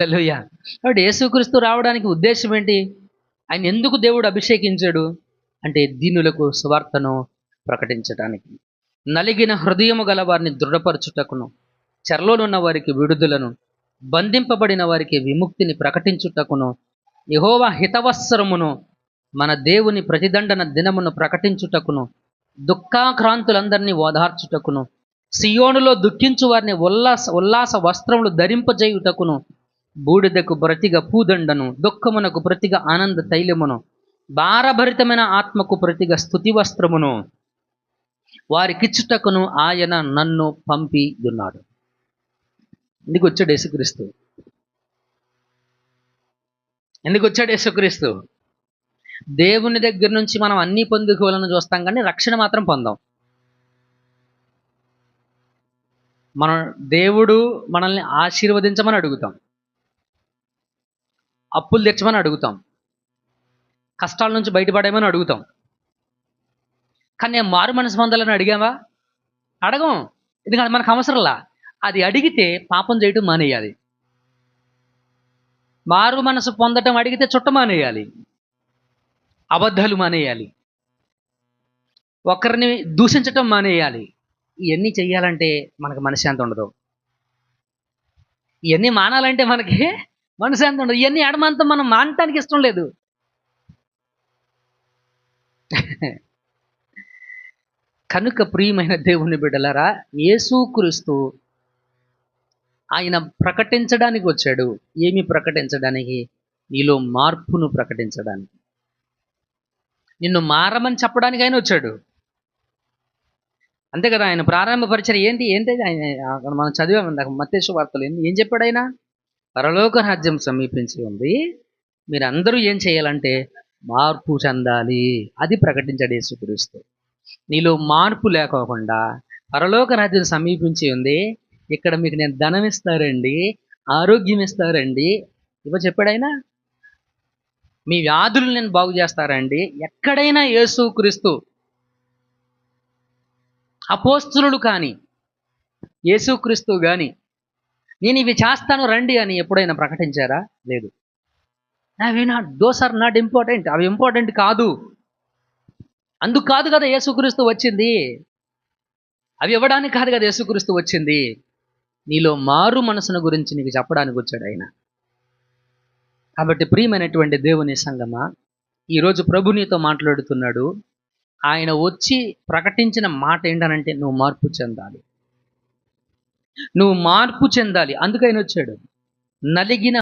హల్లెలూయా. కాబట్టి యేసుక్రీస్తు రావడానికి ఉద్దేశం ఏంటి? ఆయన ఎందుకు దేవుడు అభిషేకించాడు? అంటే దీనులకు సువార్తను ప్రకటించడానికి నలిగిన హృదయము గల వారిని దృఢపరచుటకును చెరలోనున్న వారికి విడుదలను బంధింపబడిన వారికి విముక్తిని ప్రకటించుటకును యహోవా హితవత్సరమును మన దేవుని ప్రతిదండన దినమును ప్రకటించుటకును దుఃఖాక్రాంతులందరినీ ఓదార్చుటకును సియోనులో దుఃఖించు వారిని ఉల్లాస ఉల్లాస వస్త్రములు ధరింపజేయుటకును బూడిదకు ప్రతిగా పూదండను దుఃఖమునకు ప్రతిగా ఆనంద తైలమును భారభరితమైన ఆత్మకు ప్రతిగా స్థుతి వస్త్రమును వారికిచ్చుటకును ఆయన నన్ను పంపి ఉన్నాడు ఎందుకు వచ్చాడు యేసుక్రీస్తు? ఎందుకు వచ్చాడు యేసుక్రీస్తు? దేవుని దగ్గర నుంచి మనం అన్ని పొందుకోవాలని చూస్తాం కానీ రక్షణ మాత్రం పొందాం. మనం దేవుడు మనల్ని ఆశీర్వదించమని అడుగుతాం. అప్పులు తెచ్చమని అడుగుతాం. కష్టాల నుంచి బయటపడేమని అడుగుతాం. కానీ నేను మారు మనసు పొందాలని అడిగావా? అడగం. ఎందుకంటే మనకు అవసరంలా. అది అడిగితే పాపం చేయటం మానేయాలి. మారు మనసు పొందటం అడిగితే చుట్ట మానేయాలి. అబద్ధాలు మానేయాలి. ఒకరిని దూషించటం మానేయాలి. ఇవన్నీ చెయ్యాలంటే మనకు మనశ్శాంతి ఉండదు. ఇవన్నీ మానాలంటే మనకి మనశ్శాంతి ఉండదు. ఇవన్నీ ఎడమంతా మనం మానటానికి ఇష్టం లేదు. కనుక ప్రియమైన దేవుని బిడ్డలారా యేసుక్రీస్తు ఆయన ప్రకటించడానికి వచ్చాడు. ఏమి ప్రకటించడానికి? నీలో మార్పును ప్రకటించడానికి. నిన్ను మారమని చెప్పడానికి ఆయన వచ్చాడు. అంతే కదా ఆయన ప్రారంభ పరిచయం ఏంటి? ఏంటి? ఆయన మనం చదివాము ఇందాక మత్తేశ్వ వార్తలు. ఏం చెప్పాడు ఆయన? పరలోక రాజ్యం సమీపించి ఉంది. మీరందరూ ఏం చేయాలంటే మార్పు చెందాలి. అది ప్రకటించాడు యేసుక్రీస్తు. నీలో మార్పు లేకోకుండా పరలోక రాజ్యం సమీపించి ఉంది. ఇక్కడ మీకు నేను ధనం ఇస్తారండి ఆరోగ్యం ఇస్తారండి. ఇవ చెప్పాడైనా? మీ వ్యాధులు నేను బాగు చేస్తారండి. ఎక్కడైనా యేసుక్రీస్తు అపోస్తులు కానీ యేసుక్రీస్తు కానీ నేను ఇవి చేస్తాను రండి అని ఎప్పుడైనా ప్రకటించారా? లేదు. అవి not those are not important అవి ఇంపార్టెంట్ కాదు. అందుకు కాదు కదా యేసుక్రీస్తు వచ్చింది. అవి ఇవ్వడానికి కాదు కదా యేసుక్రీస్తు వచ్చింది. నీలో మారు మనసును గురించి నీకు చెప్పడానికి వచ్చాడు ఆయన. కాబట్టి ప్రియమైనటువంటి దేవుని సంగమా ఈరోజు ప్రభు నీతో మాట్లాడుతున్నాడు. ఆయన వచ్చి ప్రకటించిన మాట ఏంటనంటే నువ్వు మార్పు చెందాలి. నువ్వు మార్పు చెందాలి. అందుకైనా వచ్చాడు. నలిగిన